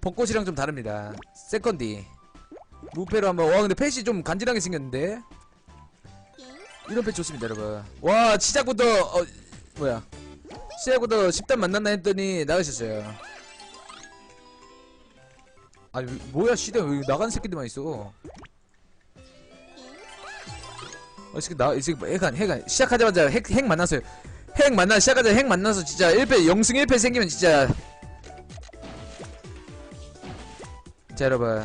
벚꽃이랑 좀 다릅니다. 세컨디. 무패로 한번, 와, 근데 펫이 좀 간지나게 생겼는데? 이런 펫 좋습니다, 여러분. 와, 시작부터, 어, 뭐야. 시작부터 10단 만났나 했더니 나가셨어요. 아니, 왜- 뭐야, 시대 왜 나간 새끼들만 있어. 어, 이 새끼 나, 이 새끼 해간, 해간. 시작하자마자 핵, 핵 만났어요. 핵 만나, 시작하자 핵 만나서 진짜 1패, 0승 1패 생기면 진짜. 자, 여러분.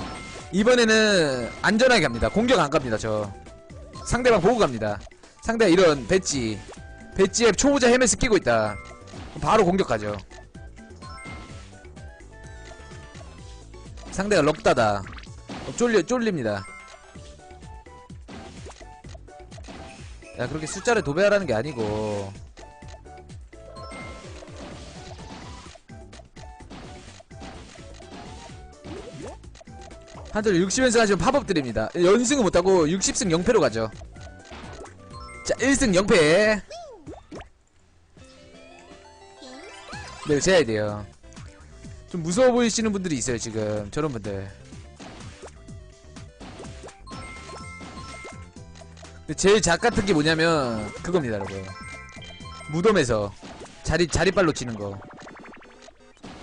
이번에는 안전하게 갑니다. 공격 안 갑니다, 저. 상대방 보고 갑니다. 상대가 이런 배지. 배지에 초보자 헬멧을 끼고 있다. 바로 공격하죠. 상대가 럭다다. 어, 쫄려, 쫄립니다. 야, 그렇게 숫자를 도배하라는 게 아니고. 한들 60연승 하시면 팝업 드립니다. 연승은 못하고 60승 0패로 가죠. 자, 1승 0패. 네, 제야 돼요. 좀 무서워 보이시는 분들이 있어요, 지금. 저런 분들. 제일 작 같은 게 뭐냐면, 그겁니다, 여러분. 무덤에서 자리, 자리빨로 치는 거.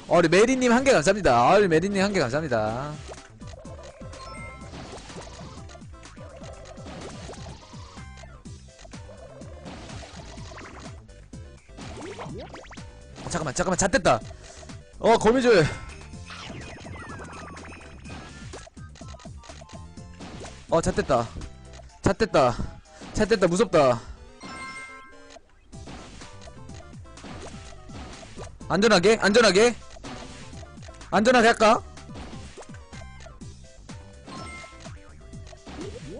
어, 우리 메리님 한 개 감사합니다. 아, 우리 메리님 한 개 감사합니다. 어, 잠깐만 잠깐만 잣됐다. 어 거미줄. 어 잣됐다. 잣됐다. 잣됐다. 무섭다. 안전하게 안전하게. 안전하게 할까?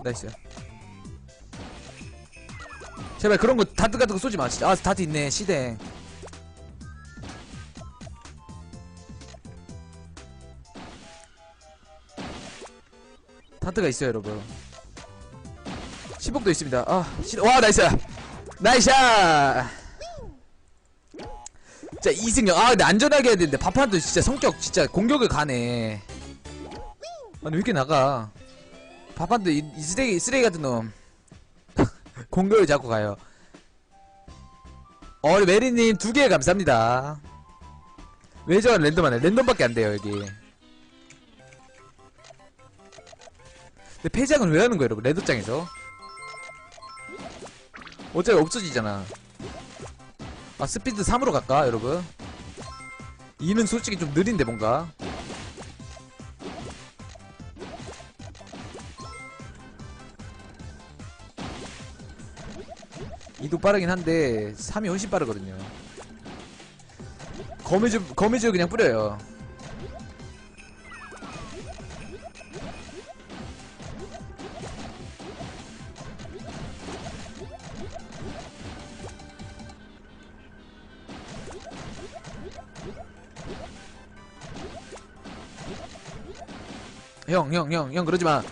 나이스. 제발 그런 거 다트 같은 거 쏘지 마. 아 다트 있네. 시댕 다트가 있어요 여러분. 10억도 있습니다. 아, 시... 와 나이스! 나이스 자 2승0 아 근데 안전하게 해야 되는데 바판도 진짜 성격 진짜 공격을 가네. 아니 왜 이렇게 나가? 바판도 이, 이 쓰레기 쓰레기 같은 놈. 공격을 잡고 가요. 어 메리님 두 개 감사합니다. 왜저 랜덤하네? 랜덤밖에 안 돼요 여기 근데 폐장은 왜 하는 거예요 여러분? 레드장에서? 어차피 없어지잖아. 아 스피드 3으로 갈까 여러분? 2는 솔직히 좀 느린데 뭔가. 이도 빠르긴 한데 3이 훨씬 빠르거든요. 거미줄 거미줄 그냥 뿌려요 형, 형, 형, 형, 그러지 마.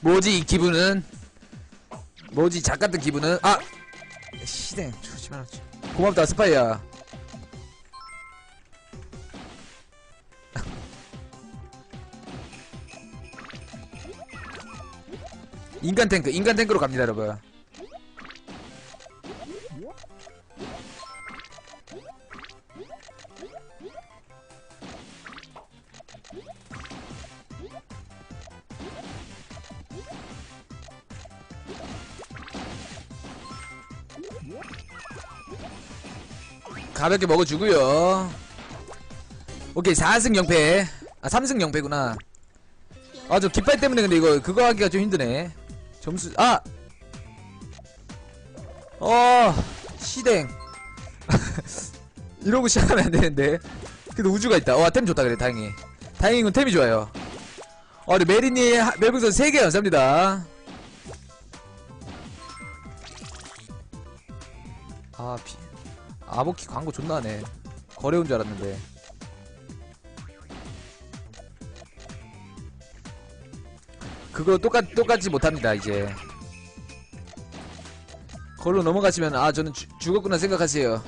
뭐지 이 기분은? 뭐지 작 같은 기분은? 아, 시댕 조심하라. 고맙다 스파이야. 인간 탱크, 인간 탱크로 갑니다, 여러분. 가볍게 먹어주고요. 오케이, 4승 0패. 아, 3승 0패구나. 아, 저 깃발 때문에 근데 이거 그거 하기가 좀 힘드네. 점수 아. 어, 시댕. 이러고 시작하면 안 되는데. 그래도 우주가 있다. 와, 템 좋다 그래. 다행히. 다행히 이건 템이 좋아요. 어, 우리 메리니 멜붕선 3개 감사합니다. 아, 비. 아보키 광고 존나 하네. 거래온 줄 알았는데. 그거 똑같 똑같이 못합니다 이제. 걸로 넘어가시면 아 저는 주, 죽었구나 생각하세요.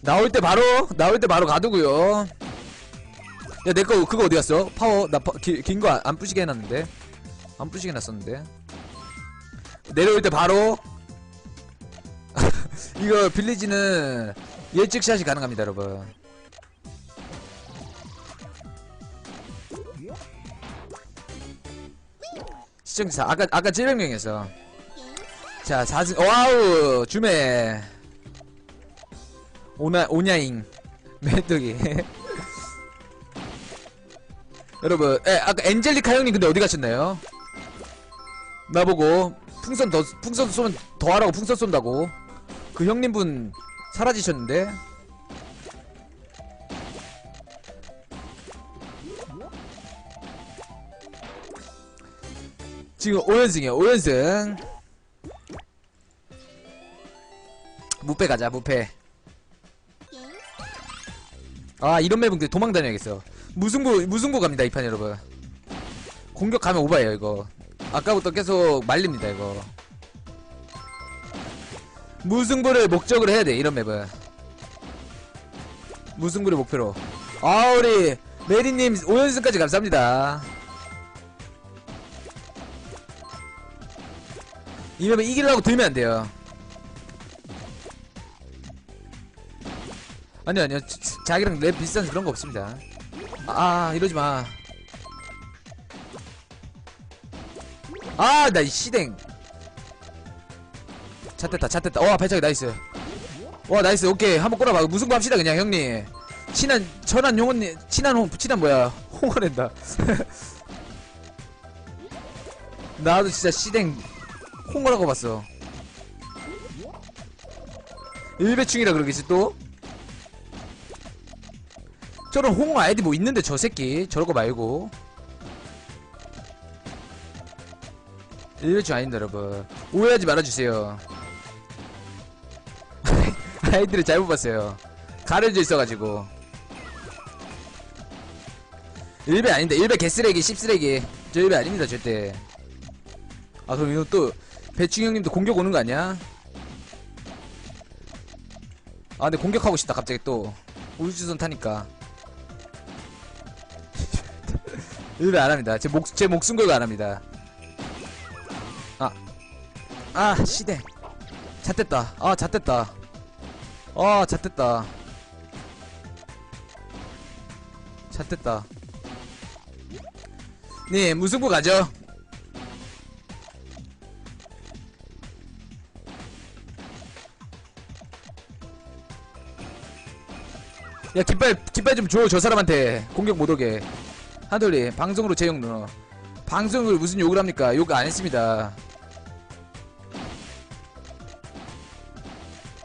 나올 때 바로 나올 때 바로 가두고요. 야 내 거 그거 어디 갔어? 파워 나 긴 거 안 부시게 해놨는데. 안 부시게 해놨었는데 내려올 때 바로 이거 빌리지는 예측 샷이 가능합니다 여러분. 시청자 아까 아까 700명에서 자 4승 와우 주매 오나 오냐잉. 메뚜기. 여러분 에 아까 엔젤리카 형님 근데 어디 가셨나요? 나보고 풍선 더 풍선 쏘면 더 하라고 풍선 쏜다고. 그 형님 분 사라지셨는데? 지금 5연승이야 5연승. 무패 가자 무패. 아 이런 맵은 그냥 도망 다녀야겠어 무승부 무승부 갑니다 이 판 여러분. 공격 가면 오바예요 이거 아까부터 계속 말립니다 이거. 무승부를 목적으로 해야 돼 이런 맵은. 무승부를 목표로. 아 우리 메리님 5연승까지 감사합니다. 이 맵은 이기려고 들면 안 돼요. 아니요 아니요. 자기랑 랩 비슷한 그런 거 없습니다. 아, 아 이러지 마 아 나 이 시댕. 잣됐다 잣됐다. 와 발차기 나이스. 와 나이스. 오케이. 한번 꼬라봐. 무승부 합시다 그냥 형님. 친한 천한 용언니 친한 홍 친한 뭐야? 홍어낸다. 나도 진짜 시댕 홍어라고 봤어. 일배충이라 그러겠지 또? 저런 홍어 아이디 뭐 있는데 저 새끼? 저런 거 말고 일배충 아닌데 여러분. 오해하지 말아주세요. 아이디를 잘못 봤어요. 가려져 있어가지고. 일배 아닌데 일배 개쓰레기 씹쓰레기. 저 일배 아닙니다 절대. 아 그럼 이거 또 배충 형님도 공격 오는 거 아니야? 아 근데 공격하고 싶다 갑자기 또. 우주선 타니까. 일배 안 합니다. 제 목, 제 목숨 걸고 안 합니다. 아, 아, 시대. 잣됐다. 아, 잣됐다. 아, 잣됐다. 잣됐다. 네, 무승부 가죠. 야, 깃발, 깃발 좀 줘, 저 사람한테. 공격 못 오게. 하돌리, 방송으로 제용 누나. 방송을 무슨 욕을 합니까? 욕 안 했습니다.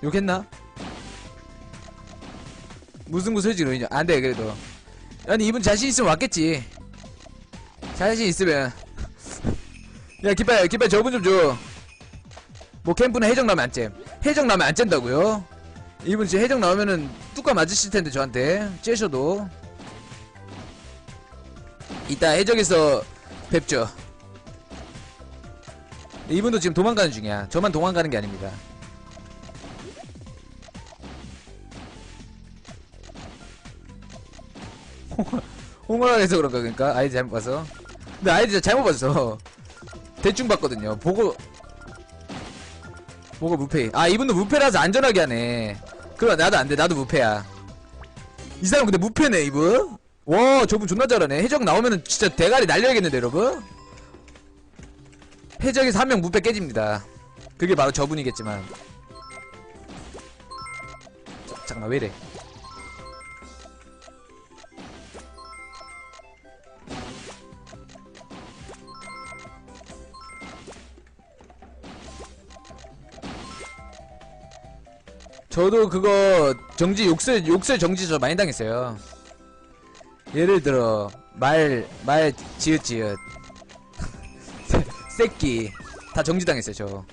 욕했나? 무슨 구 솔직히 인정. 안 돼, 그래도. 아니, 이분 자신 있으면 왔겠지. 자신 있으면. 야, 깃발, 깃발 저분 좀 줘. 뭐, 캠프는 해적 나면 안 잼. 해적 나면 안 잼다고요? 이분 지금 해적 나오면은 뚜까 맞으실 텐데, 저한테. 째셔도. 이따 해적에서 뵙죠. 이분도 지금 도망가는 중이야. 저만 도망가는 게 아닙니다. 홍어라해서 그런가 그러니까. 아이디 잘못 봐서. 근데 아이디 잘못 봤어. 대충 봤거든요. 보고 보고 무패. 아 이분도 무패라서 안전하게 하네. 그래 나도 안돼. 나도 무패야. 이 사람 근데 무패네 이분. 와 저분 존나 잘하네. 해적 나오면은 진짜 대가리 날려야겠는데 여러분? 해적에서 한 명 무패 깨집니다. 그게 바로 저분이겠지만. 자, 잠깐만 왜이래 저도 그거 정지 욕설 욕설 정지 저 많이 당했어요. 예를 들어 말 말 지읒 지읒 새끼 다 정지 당했어요 저.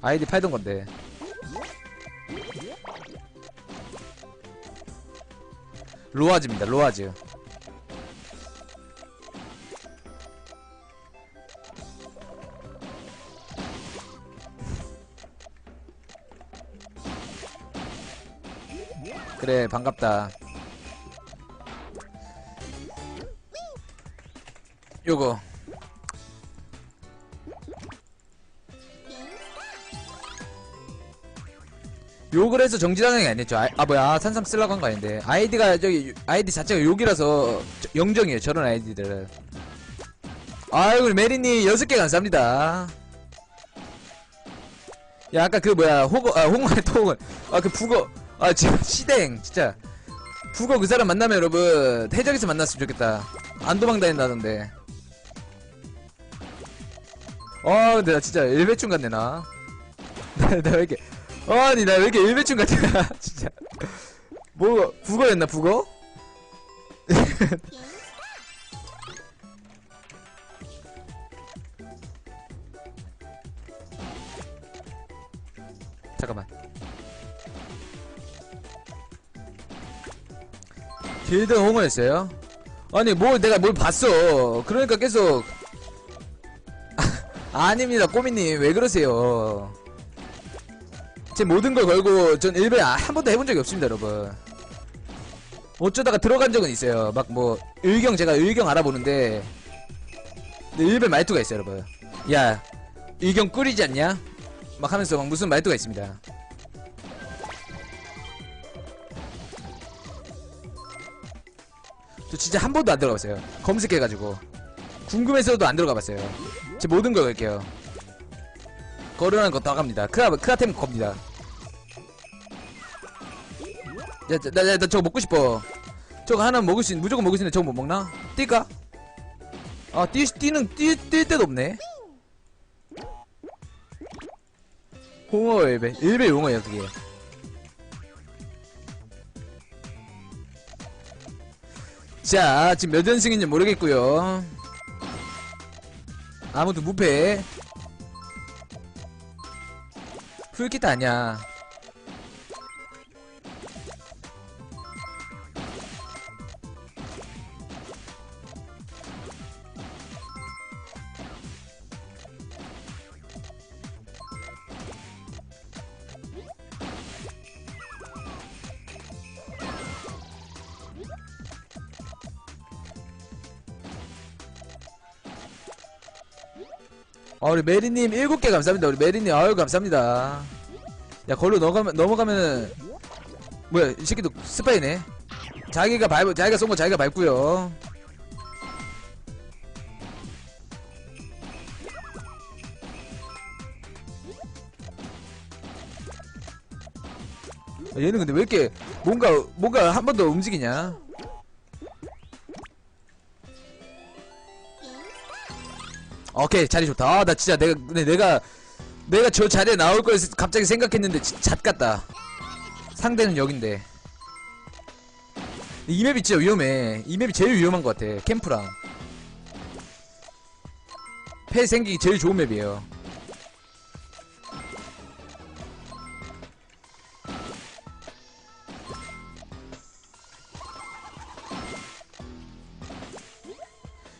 아이디 팔던 건데. 로아즈입니다. 로아즈. 그래 반갑다. 요거 욕을 해서 정지당하는 게 아니었죠. 아, 아, 뭐야 산삼 쓰려고 한 거 아닌데 아이디가 저기 아이디 자체가 욕이라서 저- 영정이에요. 저런 아이디들은. 아이고 메리님 여섯 개 감사합니다. 야 아까 그 뭐야 호거 아 홍어의 통은 아그 북어 아 진짜 시댕 진짜 북어 그 사람 만나면 여러분 해적에서 만났으면 좋겠다. 안 도망다닌다던데. 아 근데 나 진짜 일배충 같네 나. 나 왜 이렇게 아니 나 왜 이렇게 일배충 같아 진짜 뭐 북어였나 북어? 길드 홍어였어요? 아니 뭘 내가 뭘 봤어? 그러니까 계속. 아닙니다 꼬미님. 왜 그러세요? 제 모든 걸 걸고 전 일배 아- 한 번도 해본 적이 없습니다 여러분. 어쩌다가 들어간 적은 있어요. 막 뭐 의경 제가 의경 알아보는데. 일배 말투가 있어요 여러분. 야 의경 꿀이지 않냐? 막 하면서 막 무슨 말투가 있습니다 저 진짜 한 번도 안 들어가봤어요 검색해가지고 궁금해서도 안 들어가봤어요 제 모든 걸 걸게요 거론한 거다 갑니다 크라, 크라템 겁니다 야, 나, 나, 나 저거 먹고 싶어. 저거 하나 먹을 수 있, 무조건 먹을 수 있는데 저거 못 먹나? 뛸까? 아, 뛰, 뛰는, 뛰, 뛸 데도 없네. 홍어 일배. 일배 용어야, 그게. 자, 지금 몇 연승인지 모르겠고요 아무도 무패. 풀키트 아니야. 아 우리 메리님 일곱 개 감사합니다. 우리 메리님 아유 감사합니다. 야 걸로 넘어가면 넘어가면 뭐야 이 새끼도 스파이네. 자기가 밟 자기가 쏜 거 자기가 밟고요. 아, 얘는 근데 왜 이렇게 뭔가 뭔가 한 번 더 움직이냐 오케이 자리 좋다. 아, 나 진짜 내가 근데 내가 내가 저 자리에 나올 걸 갑자기 생각했는데 진- 잣 같다. 상대는 여긴데. 이 맵이 진짜 위험해. 이 맵이 제일 위험한 것 같아. 캠프랑. 패 생기기 제일 좋은 맵이에요.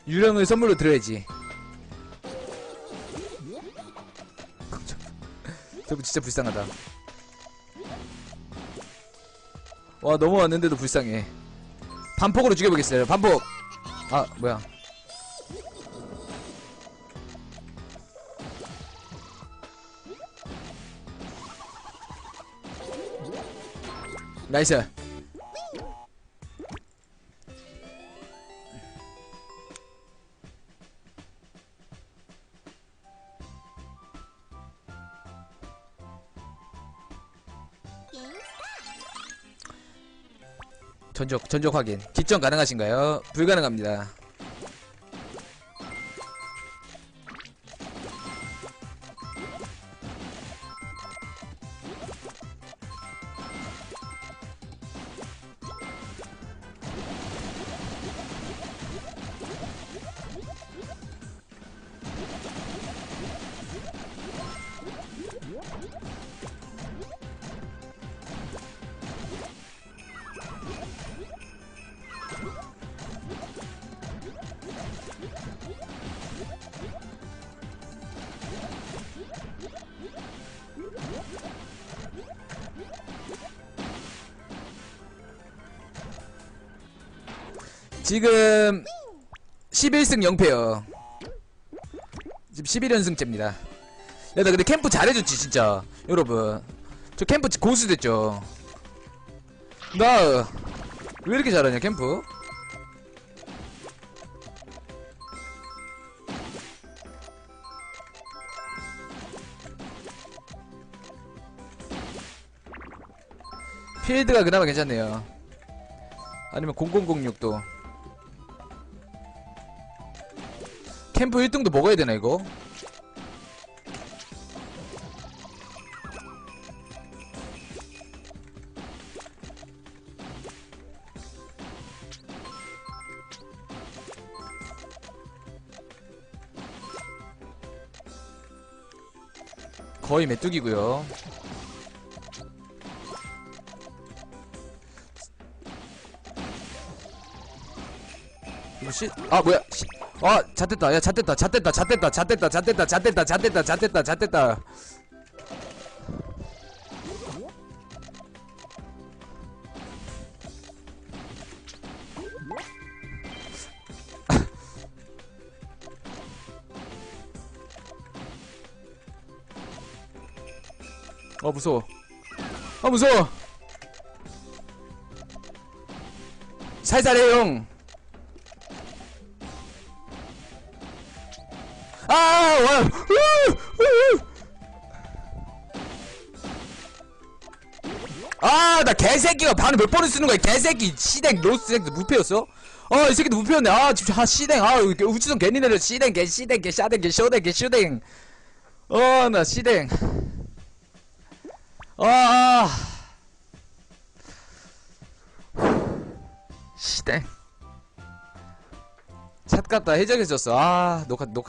유령을 선물로 들어야지. 저거 진짜 불쌍하다. 와 넘어왔는데도 불쌍해. 반폭으로 죽여보겠어요. 반폭. 아 뭐야? 나이스. 전적 전적 확인. 기점 가능하신가요? 불가능합니다. 지금 11승 0패요. 지금 11연승째입니다. 야, 나 근데 캠프 잘해줬지, 진짜. 여러분. 저 캠프 고수 됐죠. 나, 왜 이렇게 잘하냐, 캠프? 필드가 그나마 괜찮네요. 아니면 0006도. 캠프 1등도 먹어야 되나, 이거? 거의 메뚜기고요. 이거 씨, 아 뭐야? 씨, 아 잣됐다, 야 잣됐다, 잣됐다, 잣됐다, 잣됐다, 잣됐다, 잣됐다, 잣됐다, 잣됐다, 잣됐다. 어 무서워. 아 무서워. 살살해 형. 아, 와. 아, 나 개새끼가 반을 몇 번을 쓰는 거야, 개새끼. 시댕, 로스랭도 무패였어? 아, 이 새끼도 무패였네. 아, 진짜, 아, 시댕. 아, 우주선 괜히 내려. 시댕, 개, 시댕, 개, 샤댕, 개, 쇼댕, 개, 쇼댕. 어, 나 시댕. 아, 아. 시댕. 찻 같다 해적해졌어. 아, 녹화, 녹화.